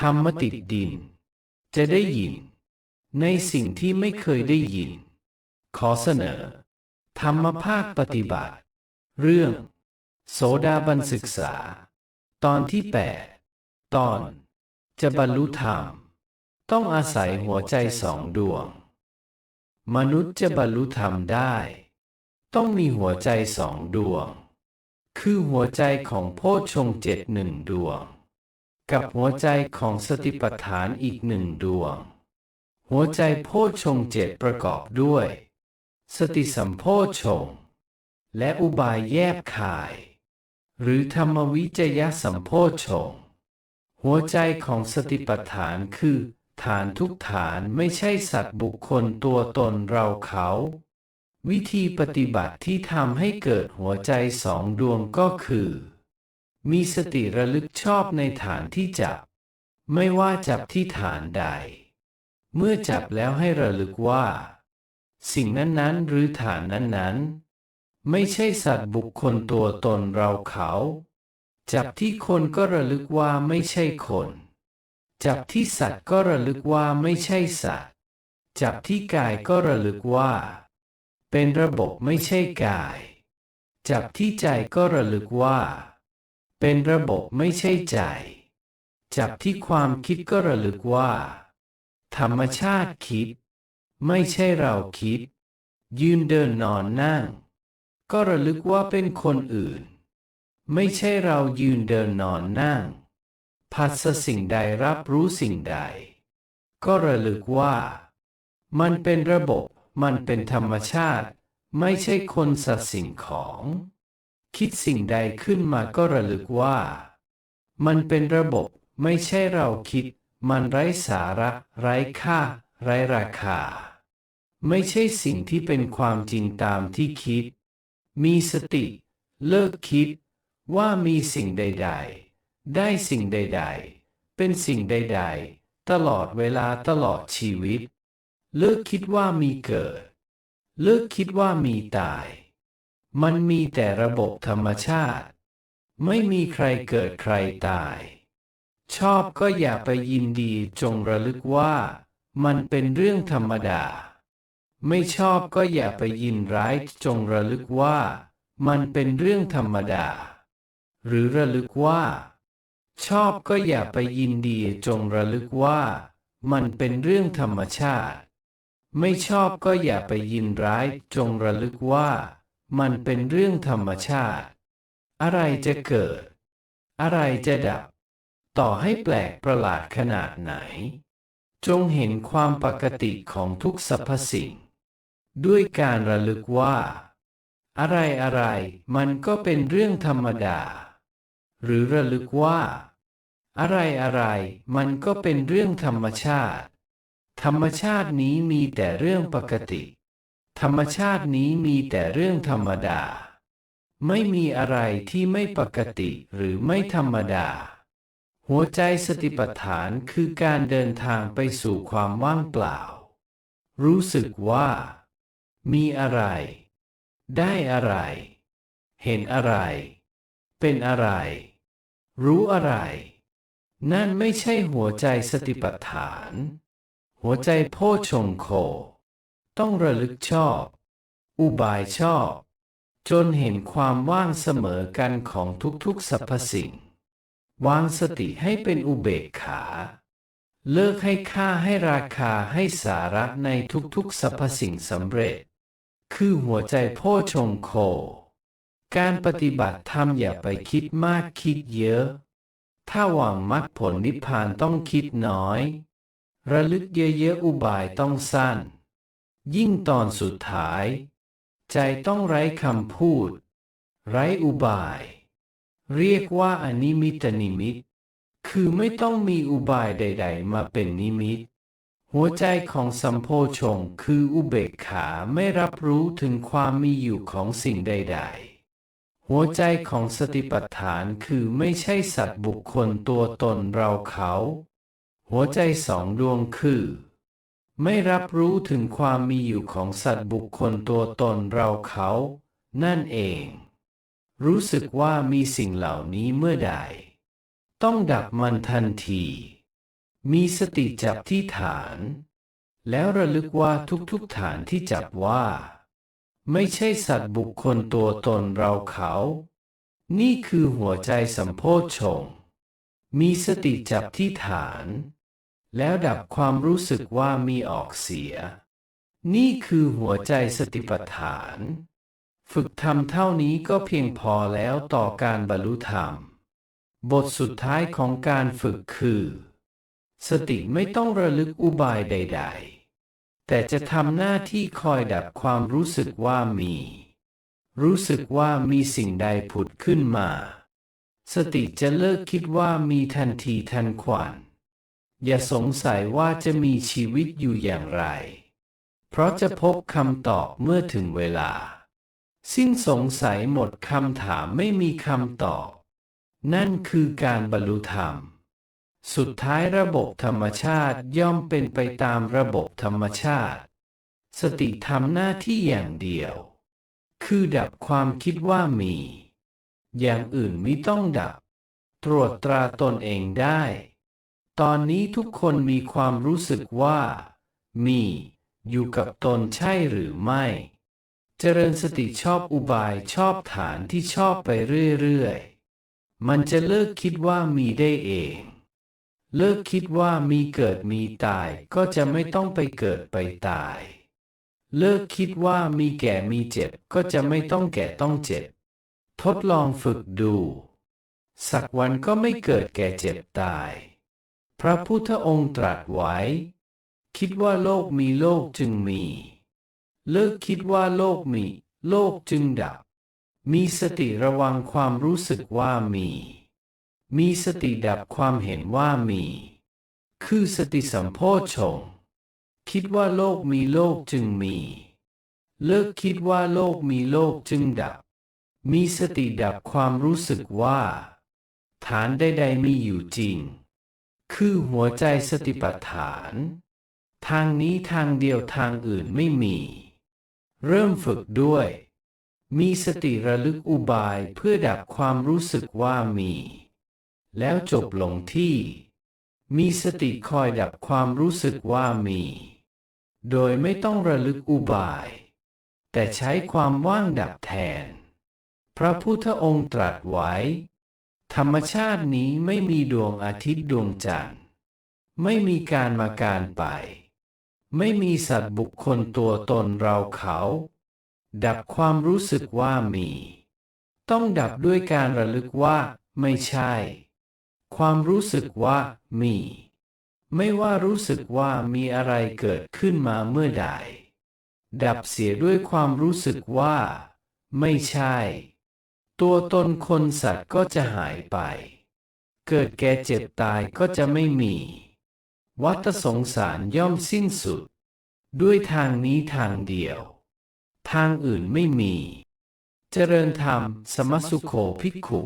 ธรรมติดดิน จะได้ยิน ในสิ่งที่ไม่เคยได้ยิน ขอเสนอ ธรรมภาคปฏิบัติ เรื่อง โสดาบันศึกษา ตอนที่8ตอน จะบรรลุธรรม ต้องอาศัยหัวใจสองดวง มนุษย์จะบรรลุธรรมได้ ต้องมีหัวใจสองดวง คือหัวใจของโพชฌงเจ็ดหนึ่งดวง กับหัวใจของสติปัฏฐานอีกหนึ่งดวง หัวใจโพชฌงเจ็ดประกอบด้วย สติสัมโพชฌงและอุบายแยบคาย หรือธรรมวิจยสัมโพชฌงหัวใจของสติปัฏฐานคือ ฐานทุกฐานไม่ใช่สัตว์บุคคลตัวตนเราเขา วิธีปฏิบัติที่ทำให้เกิดหัวใจสองดวงก็คือ มีสติระลึกชอบในฐานที่จับ ไม่ว่าจับที่ฐานใด เมื่อจับแล้วให้ระลึกว่า สิ่งนั้นๆ หรือฐานนั้นๆ ไม่ใช่สัตว์บุคคลตัวตนเราเขา จับที่คนก็ระลึกว่าไม่ใช่คน จับที่สัตว์ก็ระลึกว่าไม่ใช่สัตว์ จับที่กายก็ระลึกว่า เป็นระบบไม่ใช่กาย จับที่ใจก็ระลึกว่า เป็นระบบไม่ใช่ใจ จับที่ความคิดก็ระลึกว่า ธรรมชาติคิด ไม่ใช่เราคิด ยืนเดินนอนนั่ง ก็ระลึกว่าเป็นคนอื่น ไม่ใช่เรายืนเดินนอนนั่งผัสสะสิ่งใดรับรู้สิ่งใด ก็ระลึกว่า มันเป็นระบบ มันเป็นธรรมชาติ ไม่ใช่คนสัตว์สิ่งของ คิดสิ่งใดขึ้นมาก็ระลึกว่า มันเป็นระบบไม่ใช่เราคิด มันไร้สาระ ไร้ค่า ไร้ราคา ไม่ใช่สิ่งที่เป็นความจริงตามที่คิด มีสติ เลิกคิด ว่ามีสิ่งใด ๆ ได้สิ่งใด ๆ เป็นสิ่งใด ๆ ตลอดเวลาตลอดชีวิต เลิกคิดว่ามีเกิด เลิกคิดว่ามีตาย มันมีแต่ระบบธรรมชาติ ไม่มีใครเกิดใครตาย ชอบก็อย่าไปยินดีจงระลึกว่า มันเป็นเรื่องธรรมดา ไม่ชอบก็อย่าไปยินร้ายจงระลึกว่า มันเป็นเรื่องธรรมดา หรือระลึกว่า ชอบก็อย่าไปยินดีจงระลึกว่า มันเป็นเรื่องธรรมชาติ ไม่ชอบก็อย่าไปยินร้ายจงระลึกว่า มันเป็นเรื่องธรรมชาติ อะไรจะเกิด อะไรจะดับ ต่อให้แปลกประหลาดขนาดไหน จงเห็นความปกติของทุกสรรพสิ่ง ด้วยการระลึกว่า อะไรอะไรมันก็เป็นเรื่องธรรมดา หรือระลึกว่า อะไรอะไรมันก็เป็นเรื่องธรรมชาติ ธรรมชาตินี้มีแต่เรื่องปกติ ธรรมชาตินี้มีแต่เรื่องธรรมดา ไม่มีอะไรที่ไม่ปกติหรือไม่ธรรมดา หัวใจสติปัฏฐานคือการเดินทางไปสู่ความว่างเปล่า รู้สึกว่า มีอะไร ได้อะไร เห็นอะไร เป็นอะไร รู้อะไร นั่นไม่ใช่หัวใจสติปัฏฐาน หัวใจโพชงโค ต้องระลึกชอบ อุบายชอบ จนเห็นความว่างเสมอกันของทุกๆสรรพสิ่ง วางสติให้เป็นอุเบกขา เลิกให้ค่าให้ราคาให้สาระในทุกๆสรรพสิ่งสำเร็จ คือหัวใจโพชงโค การปฏิบัติธรรมอย่าไปคิดมากคิดเยอะ ถ้าหวังมรรคผลนิพพานต้องคิดน้อย ระลึกเยอะๆอุบายต้องสั้น ยิ่งตอนสุดท้าย ใจต้องไร้คำพูด ไร้อุบาย เรียกว่าอนิมิตนิมิต คือไม่ต้องมีอุบายใด ๆ มาเป็นนิมิต หัวใจของสัมโพชงคืออุเบกขาไม่รับรู้ถึงความมีอยู่ของสิ่งใด ๆหัวใจของสติปัฏฐานคือไม่ใช่สัตว์บุคคลตัวตนเราเขา หัวใจสองดวงคือ ไม่รับรู้ถึงความมีอยู่ของสัตว์บุคคลตัวตนเราเขา นั่นเอง รู้สึกว่ามีสิ่งเหล่านี้เมื่อใด ต้องดับมันทันที มีสติจับที่ฐาน แล้วระลึกว่าทุกๆฐานที่จับว่า ไม่ใช่สัตว์บุคคลตัวตนเราเขา นี่คือหัวใจสัมโพชฌงค์มีสติจับที่ฐาน แล้วดับความรู้สึกว่ามีออกเสีย นี่คือหัวใจสติปัฏฐาน ฝึกทำเท่านี้ก็เพียงพอแล้วต่อการบรรลุธรรม บทสุดท้ายของการฝึกคือ สติไม่ต้องระลึกอุบายใด ๆ แต่จะทำหน้าที่คอยดับความรู้สึกว่ามี รู้สึกว่ามีสิ่งใดผุดขึ้นมา สติจะเลิกคิดว่ามีทันทีทันควัน อย่าสงสัยว่าจะมีชีวิตอยู่อย่างไร เพราะจะพบคำตอบเมื่อถึงเวลา สิ้นสงสัยหมดคำถามไม่มีคำตอบ นั่นคือการบรรลุธรรม สุดท้ายระบบธรรมชาติย่อมเป็นไปตามระบบธรรมชาติ สติทำหน้าที่อย่างเดียว คือดับความคิดว่ามี อย่างอื่นไม่ต้องดับ ตรวจตราตนเองได้ ตอนนี้ทุกคนมีความรู้สึกว่า มี อยู่กับตนใช่หรือไม่ เจริญสติชอบอุบายชอบฐานที่ชอบไปเรื่อยๆ มันจะเลิกคิดว่ามีได้เอง เลิกคิดว่ามีเกิดมีตายก็จะไม่ต้องไปเกิดไปตาย เลิกคิดว่ามีแก่มีเจ็บก็จะไม่ต้องแก่ต้องเจ็บ ทดลองฝึกดู สักวันก็ไม่เกิดแก่เจ็บตาย พระพุทธองค์ตรัสไว้ คิดว่าโลกมีโลกจึงมี เลิกคิดว่าโลกมี โลกจึงดับ มีสติระวังความรู้สึกว่ามี มีสติดับความเห็นว่ามี คือสติสัมโพชงค์คิดว่าโลกมีโลกจึงมี เลิกคิดว่าโลกมีโลกจึงดับ มีสติดับความรู้สึกว่า ฐานใดๆมีอยู่จริง คือหัวใจสติปัฏฐาน ทางนี้ทางเดียวทางอื่นไม่มี เริ่มฝึกด้วย มีสติระลึกอุบายเพื่อดับความรู้สึกว่ามี แล้วจบลงที่ มีสติคอยดับความรู้สึกว่ามี โดยไม่ต้องระลึกอุบาย แต่ใช้ความว่างดับแทน พระพุทธองค์ตรัสไว้ ธรรมชาตินี้ไม่มีดวงอาทิตย์ดวงจันทร์ ไม่มีการมาการไป ไม่มีสัตว์บุคคลตัวตนเราเขา ดับความรู้สึกว่ามี ต้องดับด้วยการระลึกว่า ไม่ใช่ ความรู้สึกว่ามี ไม่ว่ารู้สึกว่ามีอะไรเกิดขึ้นมาเมื่อใด ดับเสียด้วยความรู้สึกว่า ไม่ใช่ ตัวตนคนสัตว์ก็จะหายไป เกิดแก่เจ็บตายก็จะไม่มี วัตสงสารย่อมสิ้นสุด ด้วยทางนี้ทางเดียว ทางอื่นไม่มี เจริญธรรมสมสุโขภิกขุ